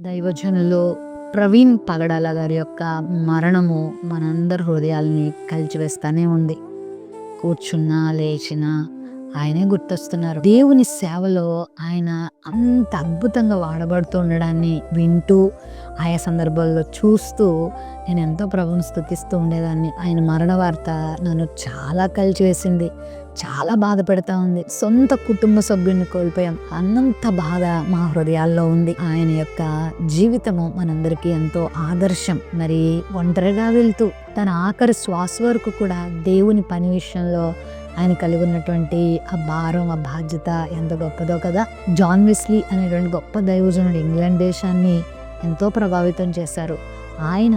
దైవజనులు ప్రవీణ్ పగడాల గారి యొక్క మరణము మనందరి హృదయాల్ని కలిచివేస్తానే ఉంది. కూర్చున్నా లేచినా ఆయనే గుర్తొస్తున్నారు. దేవుని సేవలో ఆయన అంత అద్భుతంగా వాడబడుతూ ఉండడాన్ని వింటూ ఆయా సందర్భాల్లో చూస్తూ నేను ఎంతో ప్రభుని స్థుతిస్తూ ఉండేదాన్ని. ఆయన మరణ వార్త నన్ను చాలా కలిచివేసింది. చాలా బాధ పెడతా ఉంది. సొంత కుటుంబ సభ్యుని కోల్పోయాం. అన్నంత బాధ మా హృదయాల్లో ఉంది. ఆయన యొక్క జీవితము మనందరికీ ఎంతో ఆదర్శం. మరి ఒంటరిగా వెళ్తూ తన ఆఖరి శ్వాస వరకు కూడా దేవుని పని విషయంలో ఆయన కలిగి ఉన్నటువంటి ఆ భారం ఆ బాధ్యత ఎంత గొప్పదో కదా. జాన్ విస్లీ అనేటువంటి గొప్ప దైవజనుడు ఇంగ్లాండ్ దేశాన్ని ఎంతో ప్రభావితం చేశారు. ఆయన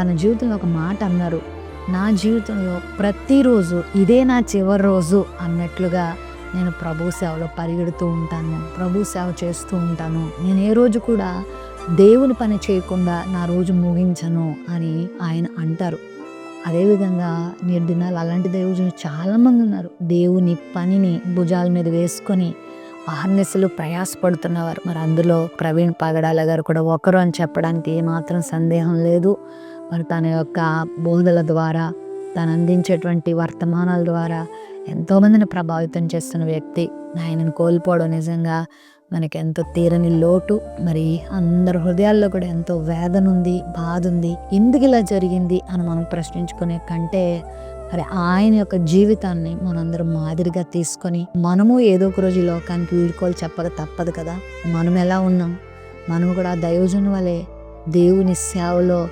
తన జీవితంలో ఒక మాట అన్నారు. నా జీవితంలో ప్రతిరోజు ఇదే నా చివరి రోజు అన్నట్లుగా నేను ప్రభు సేవలో పరిగెడుతూ ఉంటాను. ప్రభు సేవ చేస్తూ ఉంటాను. నేను ఏ రోజు కూడా దేవుని పని చేయకుండా నా రోజు ముగించను అని ఆయన అంటారు. అదేవిధంగా నేటి దినాలు అలాంటి దేవుడు చాలామంది ఉన్నారు. దేవుని పనిని భుజాల మీద వేసుకొని ఆహర్నిసలు ప్రయాసపడుతున్నవారు. మరి అందులో ప్రవీణ్ పగడాల గారు కూడా ఒకరు అని చెప్పడానికి ఏమాత్రం సందేహం లేదు. మరి తన యొక్క బోధల ద్వారా తను అందించేటువంటి వర్తమానాల ద్వారా ఎంతోమందిని ప్రభావితం చేస్తున్న వ్యక్తి ఆయనను కోల్పోవడం నిజంగా మనకి ఎంతో తీరని లోటు. మరి అందరి హృదయాల్లో కూడా ఎంతో వేదన ఉంది బాధ ఉంది ఎందుకు ఇలా జరిగింది అని మనం ప్రశ్నించుకునే కంటే మరి ఆయన యొక్క జీవితాన్ని మనందరం మాదిరిగా తీసుకొని మనము ఏదో ఒక రోజు లోకానికి వీడుకోలు చెప్పక తప్పదు కదా. మనం ఎలా ఉన్నాం? మనము కూడా దైవజుని వలె దేవుని సేవలో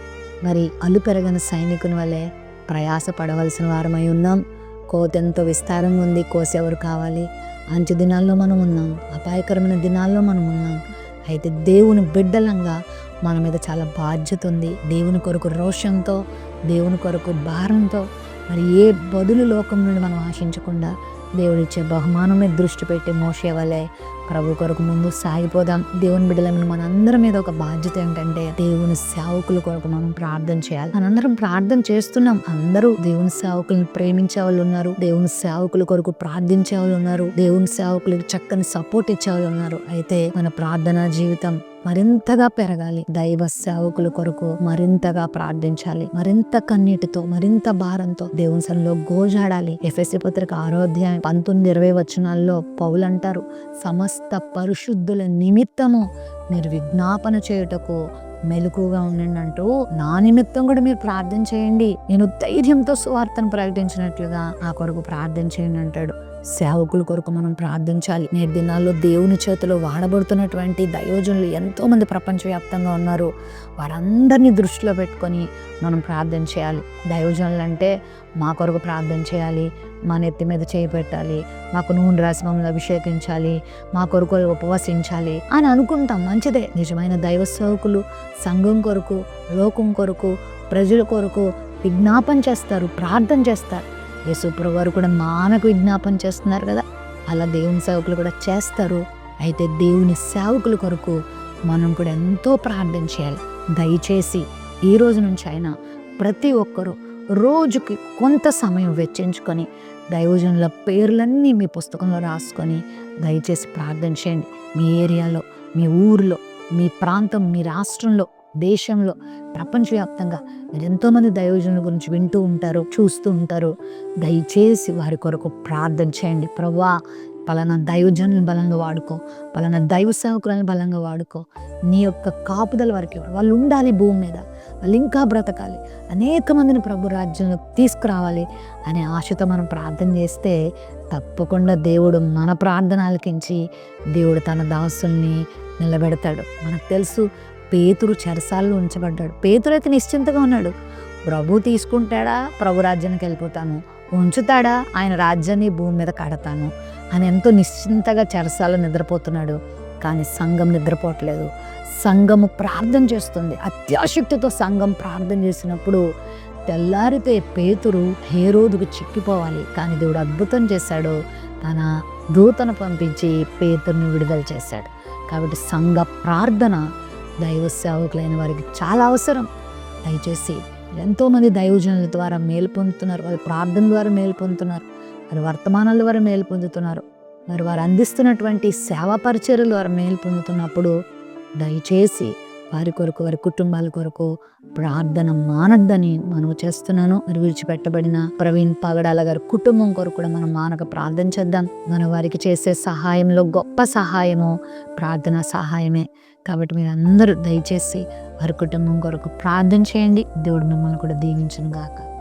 మరి అల్లు పెరగని సైనికుని వలె ప్రయాస పడవలసిన వారమై ఉన్నాం. కోతెంతో విస్తారంగా ఉంది. కోసెవరు కావాలి? అంచు దినాల్లో మనం ఉన్నాం. అపాయకరమైన దినాల్లో మనం ఉన్నాం. అయితే దేవుని బిడ్డలంగా మన మీద చాలా బాధ్యత ఉంది. దేవుని కొరకు రోషంతో దేవుని కొరకు భారంతో మరి ఏ బదులు లోకం నుండి మనం ఆశించకుండా దేవుడిచ్చే బహుమానం మీద దృష్టి పెట్టి మోసేవలే ప్రభు కొరకు ముందు సాగిపోదాం. దేవుని బిడ్డలమైన మనందరి మీద ఒక బాధ్యత ఏంటంటే దేవుని సేవకుల కొరకు మనం ప్రార్థన చేయాలి. మనందరం ప్రార్థన చేస్తున్నాం. అందరూ దేవుని సేవకులను ప్రేమించే వాళ్ళు ఉన్నారు. దేవుని సేవకుల కొరకు ప్రార్థించే వాళ్ళు ఉన్నారు. దేవుని సేవకులకు చక్కని సపోర్ట్ ఇచ్చే వాళ్ళు ఉన్నారు. అయితే మన ప్రార్థనా జీవితం మరింతగా పెరగాలి. దైవ సేవకుల కొరకు మరింతగా ప్రార్థించాలి. మరింత కన్నీటితో మరింత భారంతో దేవుని సన్నిలో గోజాడాలి. ఎఫ్ఎస్సి పత్రిక ఆరోధ్యాయం పంతొమ్మిది ఇరవై వచనాల్లో పౌలు అంటారు సమస్త పరిశుద్ధుల నిమిత్తము మీరు విజ్ఞాపన చేయుటకు మెలకుగా ఉండండి అంటూ నా నిమిత్తం కూడా మీరు ప్రార్థన చేయండి. నేను ధైర్యంతో సువార్తను ప్రకటించినట్లుగా ఆ కొరకు ప్రార్థన చేయండి అంటాడు. సేవకుల కొరకు మనం ప్రార్థించాలి. నేటి దినాల్లో దేవుని చేతిలో వాడబడుతున్నటువంటి దయోజనులు ఎంతోమంది ప్రపంచవ్యాప్తంగా ఉన్నారు. వారందరినీ దృష్టిలో పెట్టుకొని మనం ప్రార్థన చేయాలి. దయోజనులు అంటే మా కొరకు ప్రార్థన చేయాలి. మా నెత్తి మీద చేయి పెట్టాలి. మాకు నూనె రాసి మమ్మల్ని అభిషేకించాలి. మా కొరకు ఉపవసించాలి అని అనుకుంటాం. మంచిదే. నిజమైన దైవ సేవకులు సంఘం కొరకు లోకం కొరకు ప్రజల కొరకు విజ్ఞాపన చేస్తారు ప్రార్థన చేస్తారు. యేసుప్రభు వారు కూడా మానకు విజ్ఞాపన చేస్తున్నారు కదా. అలా దేవుని సేవకులు కూడా చేస్తారు. అయితే దేవుని సేవకుల కొరకు మనం కూడా ఎంతో ప్రార్థన చేయాలి. దయచేసి ఈ రోజు నుంచి అయినా ప్రతి ఒక్కరూ రోజుకి కొంత సమయం వెచ్చించుకొని దైవజనుల పేర్లన్నీ మీ పుస్తకంలో రాసుకొని దయచేసి ప్రార్థన చేయండి. మీ ఏరియాలో మీ ఊరిలో మీ ప్రాంతం మీ రాష్ట్రంలో దేశంలో ప్రపంచవ్యాప్తంగా మీరు ఎంతోమంది దైవజనుల గురించి వింటూ ఉంటారు చూస్తూ ఉంటారు. దయచేసి వారి కొరకు ప్రార్థన చేయండి. ప్రవ్వా పలానా దైవజనులను బలంగా వాడుకో పలానా దైవ సేవకులను బలంగా వాడుకో. నీ యొక్క కాపుదల వారికి వాళ్ళు ఉండాలి భూమి మీద. వాళ్ళు ఇంకా బ్రతకాలి. అనేక మందిని ప్రభు రాజ్యంలోకి తీసుకురావాలి అనే ఆశతో మనం ప్రార్థన చేస్తే తప్పకుండా దేవుడు మన ప్రార్థన ఆలకించి దేవుడు తన దాసుల్ని నిలబెడతాడు. మనకు తెలుసు పేతురు చెరసాల్లో ఉంచబడ్డాడు. పేతురు అయితే నిశ్చింతగా ఉన్నాడు. ప్రభు తీసుకుంటాడా? ప్రభు రాజ్యానికి వెళ్ళిపోతాను. ఉంచుతాడా? ఆయన రాజ్యాన్ని భూమి మీద కడతాను. అని ఎంతో నిశ్చింతగా చెరసాల్లో నిద్రపోతున్నాడు. కానీ సంఘం నిద్రపోవట్లేదు. సంఘము ప్రార్థన చేస్తుంది. అత్యాశక్తితో సంఘం ప్రార్థన చేసినప్పుడు తెల్లారితే పేతురు హేరోదుకు చిక్కిపోవాలి. కానీ దేవుడు అద్భుతం చేశాడు. తన దూతను పంపించి పేతురుని విడుదల చేశాడు. కాబట్టి సంఘ ప్రార్థన దైవ సేవకులైన వారికి చాలా అవసరం. దయచేసి ఎంతోమంది దైవజనుల ద్వారా మేలు పొందుతున్నారు. వారి ప్రార్థన ద్వారా మేలు పొందుతున్నారు. వారి వర్తమానాల ద్వారా మేలు పొందుతున్నారు. మరి వారు అందిస్తున్నటువంటి సేవా పరిచయలు ద్వారా మేలు పొందుతున్నప్పుడు దయచేసి వారి కొరకు వారి కుటుంబాల కొరకు ప్రార్థన మానద్దని మనం చేస్తున్నాను. మరి విడిచిపెట్టబడిన ప్రవీణ్ పగడాల గారి కుటుంబం కొరకు కూడా మనం మానక ప్రార్థన చేద్దాం. మనం వారికి చేసే సహాయంలో గొప్ప సహాయము ప్రార్థన సహాయమే. కాబట్టి మీరు అందరూ దయచేసి వారి కుటుంబం కొరకు ప్రార్థన చేయండి. దేవుడు మిమ్మల్ని కూడా దీవించను గాక.